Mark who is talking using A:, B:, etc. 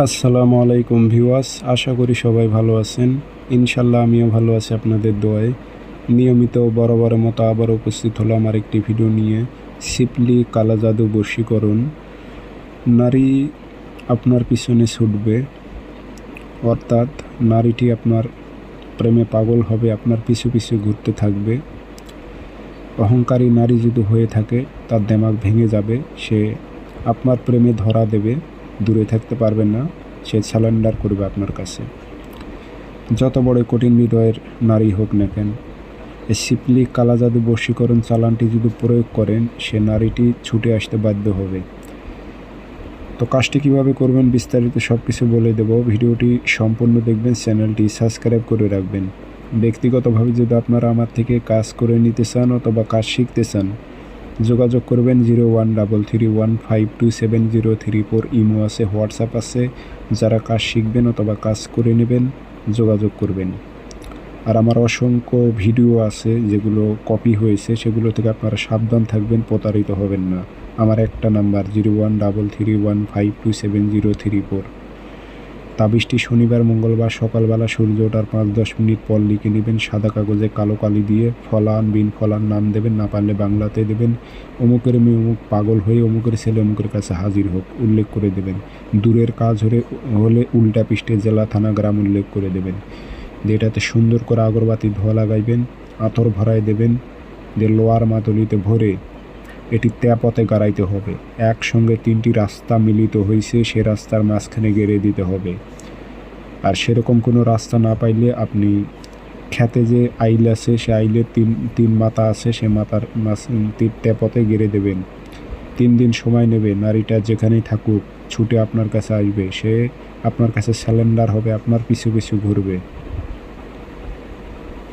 A: আসসালামু আলাইকুম ভিউয়ার্স, আশা করি সবাই ভালো আছেন। ইনশাল্লাহ আমিও ভালো আছি আপনাদের দোয়ায়। নিয়মিত বরাবরের মতো আবার উপস্থিত হলো আমার একটি ভিডিও নিয়ে। সিপলি কালা জাদু বশীকরণ। নারী আপনার পিছনে ছুটবে। অর্থাৎ নারীটি আপনার প্রেমে পাগল হবে, আপনার পিছু পিছু ঘুরতে থাকবে। অহংকারী নারী যদি হয়ে থাকে, তার দেমাগ ভেঙে যাবে, সে আপনার প্রেমে ধরা দেবে। দূরে থাকতে পারবেন না, সে স্যালেন্ডার করবে আপনার কাছে। যত বড় কঠিন হৃদয়ের নারী হোক না কেন সিপলি কালা জাদু বশীকরণ চালানটি যদি প্রয়োগ করেন, সে নারীটি ছুটে আসতে বাধ্য হবে। তো কাজটি কীভাবে করবেন বিস্তারিত সব কিছু বলে দেব। ভিডিওটি সম্পূর্ণ দেখবেন, চ্যানেলটি সাবস্ক্রাইব করে রাখবেন। ব্যক্তিগতভাবে যদি আপনারা আমার থেকে কাজ করে নিতে চান অথবা কাজ শিখতে চান যোগাযোগ করবেন zero one double three one five two seven zero three four imo আছে, হোয়াটসঅ্যাপ আছে। যারা কাজ শিখবেন অথবা কাজ করে নেবেন, যোগাযোগ করবেন। আর আমার অসংখ্য ভিডিও আছে যেগুলো কপি হয়েছে, সেগুলো থেকে আপনারা সাবধান থাকবেন, প্রতারিত হবেন না। আমার একটা number zero one double three one five two seven zero three four. তাবিজটি শনিবার মঙ্গলবার সকালবেলা সূর্য ওঠার পাঁচ দশ মিনিট পর লিখে নেবেন, সাদা কাগজে কালো কালি দিয়ে ফলান বিন ফলান নাম দেবেন, না পারলে বাংলাতে দেবেন। অমুকের মেয়ে অমুক পাগল হয়ে অমুকের ছেলে অমুকের কাছে হাজির হোক, উল্লেখ করে দেবেন। দূরের কাজ হলে হলে উল্টা পৃষ্ঠে জেলা, থানা, গ্রাম উল্লেখ করে দেবেন। এটাতে সুন্দর করে আগরবাতি ধোয়া লাগাইবেন, আতর ভরায় দেবেন দিয়ে লোয়ার মাতলিতে ভরে এটি তেপথে গাড়াইতে হবে। একসঙ্গে তিনটি রাস্তা মিলিত হয়েছে সে রাস্তার মাঝখানে গেড়ে দিতে হবে। আর সেরকম কোনো রাস্তা না পাইলে আপনি খেতে যে আইল আছে, সে আইলের তিন তিন মাথা আছে, সে মাথার তিন তেপথে গেড়ে দেবেন। তিন দিন সময় নেবে, নারীটা যেখানেই থাকুক, ছুটে আপনার কাছে আসবে। সে আপনার কাছে স্যালেন্ডার হবে, আপনার পিছু পিছু ঘুরবে।